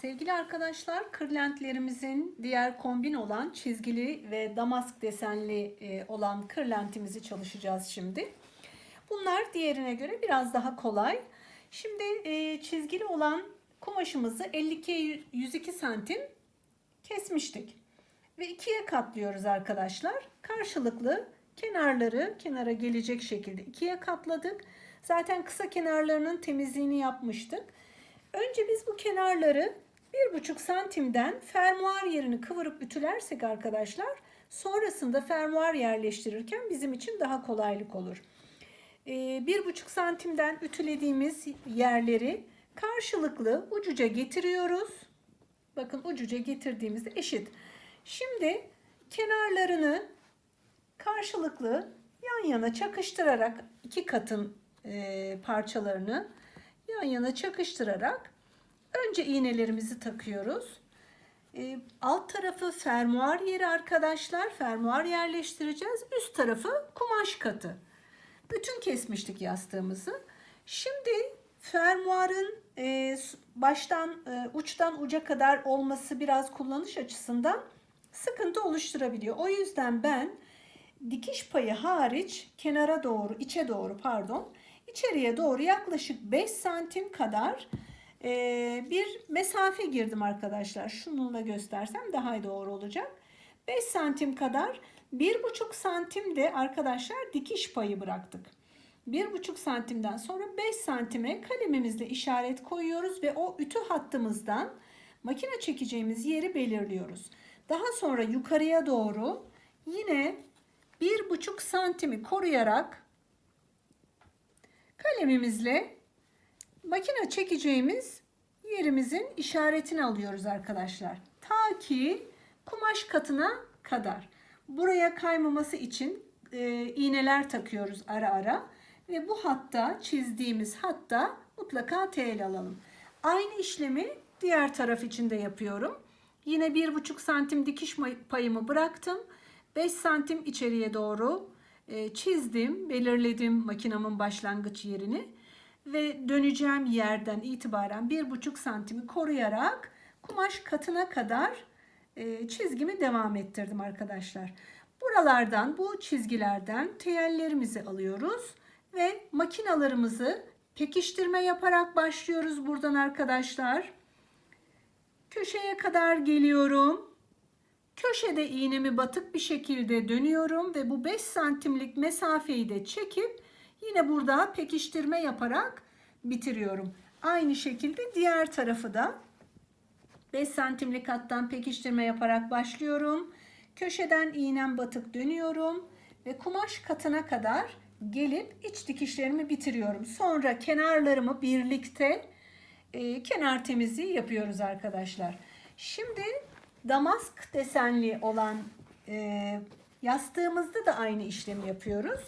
Sevgili arkadaşlar, kırlentlerimizin diğer kombin olan çizgili ve damask desenli e, olan kırlentimizi çalışacağız şimdi. Bunlar diğerine göre biraz daha kolay. Şimdi e, çizgili olan kumaşımızı 52 102 santim kesmiştik. Ve ikiye katlıyoruz arkadaşlar. Karşılıklı kenarları kenara gelecek şekilde ikiye katladık. Zaten kısa kenarlarının temizliğini yapmıştık. Önce biz bu kenarları 1,5 santimden fermuar yerini kıvırıp ütülersek arkadaşlar sonrasında fermuar yerleştirirken bizim için daha kolaylık olur. Ee, 1,5 santimden ütülediğimiz yerleri karşılıklı ucuca getiriyoruz. Bakın ucuca getirdiğimizde eşit. Şimdi kenarlarını karşılıklı yan yana çakıştırarak iki katın e, parçalarını yan yana çakıştırarak önce iğnelerimizi takıyoruz. E, alt tarafı fermuar yeri arkadaşlar. Fermuar yerleştireceğiz. Üst tarafı kumaş katı. Bütün kesmiştik yastığımızı. Şimdi fermuarın e, baştan e, uçtan uca kadar olması biraz kullanış açısından sıkıntı oluşturabiliyor. O yüzden ben dikiş payı hariç kenara doğru, içe doğru pardon, içeriye doğru yaklaşık 5 santim kadar e, bir mesafe girdim arkadaşlar. Şununla göstersem daha doğru olacak. 5 santim kadar 1,5 santim de arkadaşlar dikiş payı bıraktık. 1,5 santimden sonra 5 santime kalemimizle işaret koyuyoruz ve o ütü hattımızdan makine çekeceğimiz yeri belirliyoruz. Daha sonra yukarıya doğru yine 1,5 santimi koruyarak kalemimizle makine çekeceğimiz yerimizin işaretini alıyoruz arkadaşlar. Ta ki kumaş katına kadar. Buraya kaymaması için e, iğneler takıyoruz ara ara. Ve bu hatta çizdiğimiz hatta mutlaka tel alalım. Aynı işlemi diğer taraf için de yapıyorum. Yine 1,5 santim dikiş payımı bıraktım. 5 santim içeriye doğru e, çizdim, belirledim makinamın başlangıç yerini ve döneceğim yerden itibaren 1,5 santimi koruyarak kumaş katına kadar e, çizgimi devam ettirdim arkadaşlar. Buralardan bu çizgilerden teyellerimizi alıyoruz ve makinalarımızı pekiştirme yaparak başlıyoruz buradan arkadaşlar. Köşeye kadar geliyorum. Köşede iğnemi batık bir şekilde dönüyorum ve bu 5 santimlik mesafeyi de çekip yine burada pekiştirme yaparak bitiriyorum. Aynı şekilde diğer tarafı da 5 santimlik hattan pekiştirme yaparak başlıyorum. Köşeden iğnem batık dönüyorum ve kumaş katına kadar gelip iç dikişlerimi bitiriyorum. Sonra kenarlarımı birlikte e, kenar temizliği yapıyoruz arkadaşlar. Şimdi damask desenli olan e, yastığımızda da aynı işlemi yapıyoruz.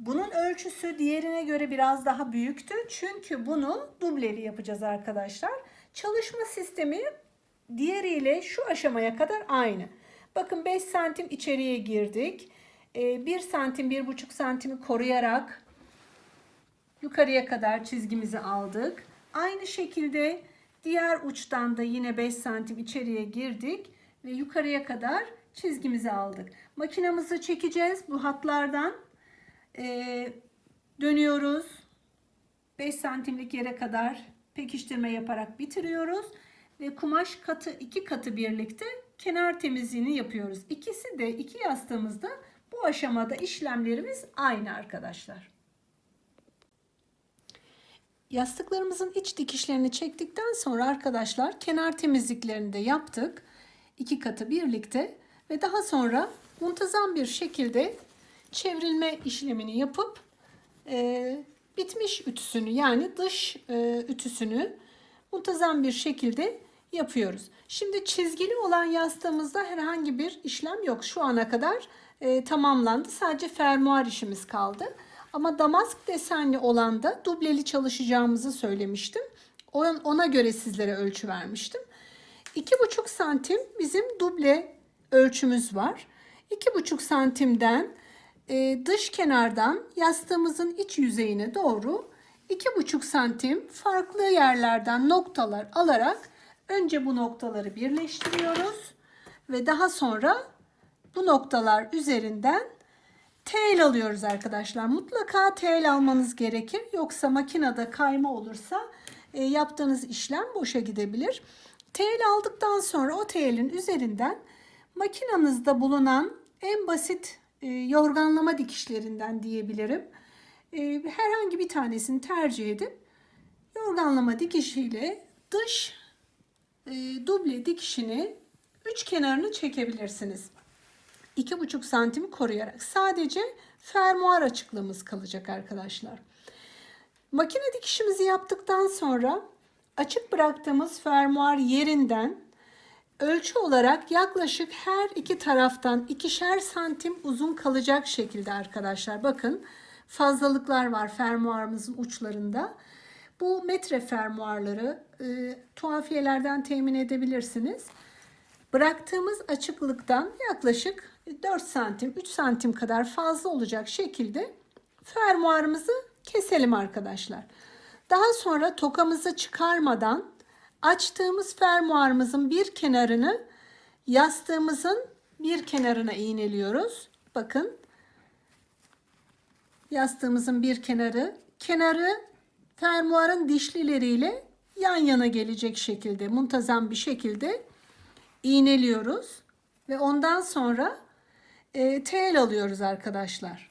Bunun ölçüsü diğerine göre biraz daha büyüktü. Çünkü bunu dubleli yapacağız arkadaşlar. Çalışma sistemi diğeriyle şu aşamaya kadar aynı. Bakın 5 santim içeriye girdik. 1 santim 1,5 santimi koruyarak yukarıya kadar çizgimizi aldık. Aynı şekilde diğer uçtan da yine 5 santim içeriye girdik ve yukarıya kadar çizgimizi aldık. Makinamızı çekeceğiz bu hatlardan. Ee, dönüyoruz. 5 santimlik yere kadar pekiştirme yaparak bitiriyoruz. Ve kumaş katı iki katı birlikte kenar temizliğini yapıyoruz. İkisi de iki yastığımızda bu aşamada işlemlerimiz aynı arkadaşlar. Yastıklarımızın iç dikişlerini çektikten sonra arkadaşlar kenar temizliklerini de yaptık. iki katı birlikte ve daha sonra muntazam bir şekilde çevrilme işlemini yapıp e, bitmiş ütüsünü yani dış e, ütüsünü muntazam bir şekilde yapıyoruz. Şimdi çizgili olan yastığımızda herhangi bir işlem yok. Şu ana kadar e, tamamlandı. Sadece fermuar işimiz kaldı. Ama damask desenli olan da dubleli çalışacağımızı söylemiştim. Ona göre sizlere ölçü vermiştim. 2,5 santim bizim duble ölçümüz var. 2,5 santimden e, dış kenardan yastığımızın iç yüzeyine doğru 2,5 santim farklı yerlerden noktalar alarak Önce bu noktaları birleştiriyoruz ve daha sonra bu noktalar üzerinden tel alıyoruz arkadaşlar. Mutlaka tel almanız gerekir. Yoksa makinede kayma olursa e, yaptığınız işlem boşa gidebilir. Tel aldıktan sonra o telin üzerinden makinenizde bulunan en basit e, yorganlama dikişlerinden diyebilirim. E, herhangi bir tanesini tercih edip yorganlama dikişiyle dış e, duble dikişini üç kenarını çekebilirsiniz. 2,5 santimi koruyarak sadece fermuar açıklığımız kalacak arkadaşlar. Makine dikişimizi yaptıktan sonra açık bıraktığımız fermuar yerinden ölçü olarak yaklaşık her iki taraftan ikişer santim uzun kalacak şekilde arkadaşlar. Bakın fazlalıklar var fermuarımızın uçlarında. Bu metre fermuarları e, tuhafiyelerden temin edebilirsiniz. Bıraktığımız açıklıktan yaklaşık 4 santim 3 santim kadar fazla olacak şekilde fermuarımızı keselim arkadaşlar. Daha sonra tokamızı çıkarmadan açtığımız fermuarımızın bir kenarını yastığımızın bir kenarına iğneliyoruz. Bakın yastığımızın bir kenarı kenarı fermuarın dişlileriyle yan yana gelecek şekilde muntazam bir şekilde iğneliyoruz ve ondan sonra e, tel alıyoruz arkadaşlar.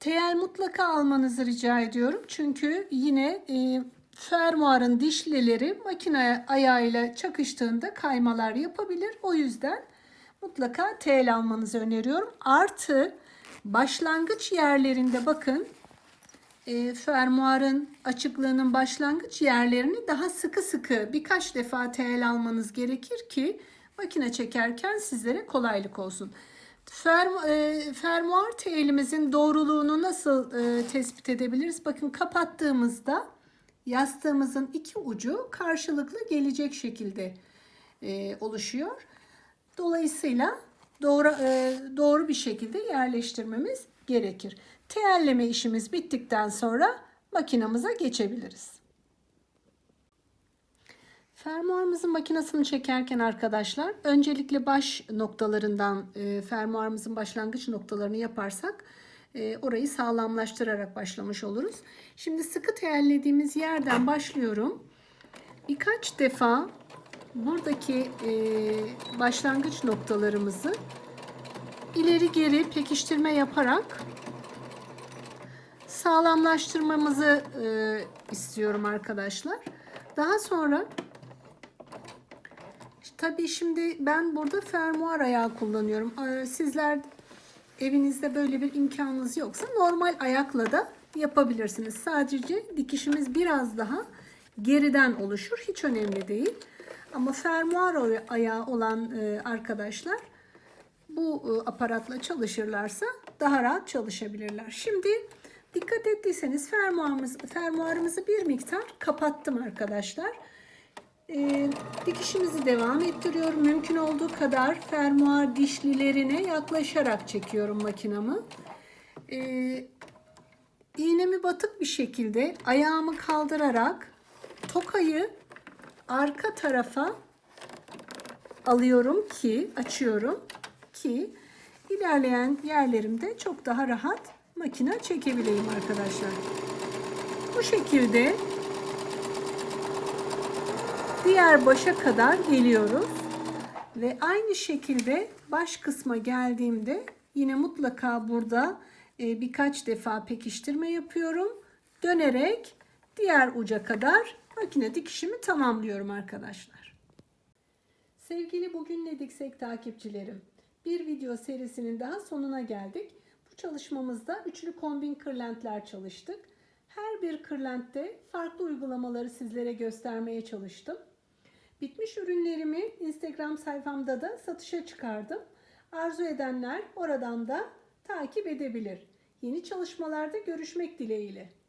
Tel mutlaka almanızı rica ediyorum. Çünkü yine e, fermuarın dişlileri makine ayağıyla çakıştığında kaymalar yapabilir. O yüzden mutlaka tel almanızı öneriyorum. Artı başlangıç yerlerinde bakın e, fermuarın açıklığının başlangıç yerlerini daha sıkı sıkı birkaç defa tel almanız gerekir ki makine çekerken sizlere kolaylık olsun. Fermu, e, fermuar telimizin doğruluğunu nasıl e, tespit edebiliriz? Bakın kapattığımızda yastığımızın iki ucu karşılıklı gelecek şekilde e, oluşuyor. Dolayısıyla doğru e, doğru bir şekilde yerleştirmemiz gerekir. Teyelleme işimiz bittikten sonra makinamıza geçebiliriz. Fermuarımızın makinesini çekerken arkadaşlar öncelikle baş noktalarından e, fermuarımızın başlangıç noktalarını yaparsak orayı sağlamlaştırarak başlamış oluruz. Şimdi sıkı teyellediğimiz yerden başlıyorum. Birkaç defa buradaki e, başlangıç noktalarımızı ileri geri pekiştirme yaparak sağlamlaştırmamızı e, istiyorum arkadaşlar. Daha sonra tabii şimdi ben burada fermuar ayağı kullanıyorum. E, sizler evinizde böyle bir imkanınız yoksa normal ayakla da yapabilirsiniz. Sadece dikişimiz biraz daha geriden oluşur. Hiç önemli değil. Ama fermuar ayağı olan e, arkadaşlar bu e, aparatla çalışırlarsa daha rahat çalışabilirler. Şimdi dikkat ettiyseniz fermuarımız, fermuarımızı bir miktar kapattım arkadaşlar. E, dikişimizi devam ettiriyorum. Mümkün olduğu kadar fermuar dişlilerine yaklaşarak çekiyorum makinamı. E, iğnemi batık bir şekilde ayağımı kaldırarak tokayı arka tarafa alıyorum ki açıyorum ki ilerleyen yerlerimde çok daha rahat makine çekebileyim arkadaşlar. Bu şekilde diğer başa kadar geliyoruz. Ve aynı şekilde baş kısma geldiğimde yine mutlaka burada e, birkaç defa pekiştirme yapıyorum. Dönerek diğer uca kadar makine dikişimi tamamlıyorum arkadaşlar. Sevgili Bugün Ne Diksek takipçilerim. Bir video serisinin daha sonuna geldik. Bu çalışmamızda üçlü kombin kırlentler çalıştık. Her bir kırlentte farklı uygulamaları sizlere göstermeye çalıştım. Bitmiş ürünlerimi Instagram sayfamda da satışa çıkardım. Arzu edenler oradan da takip edebilir. Yeni çalışmalarda görüşmek dileğiyle.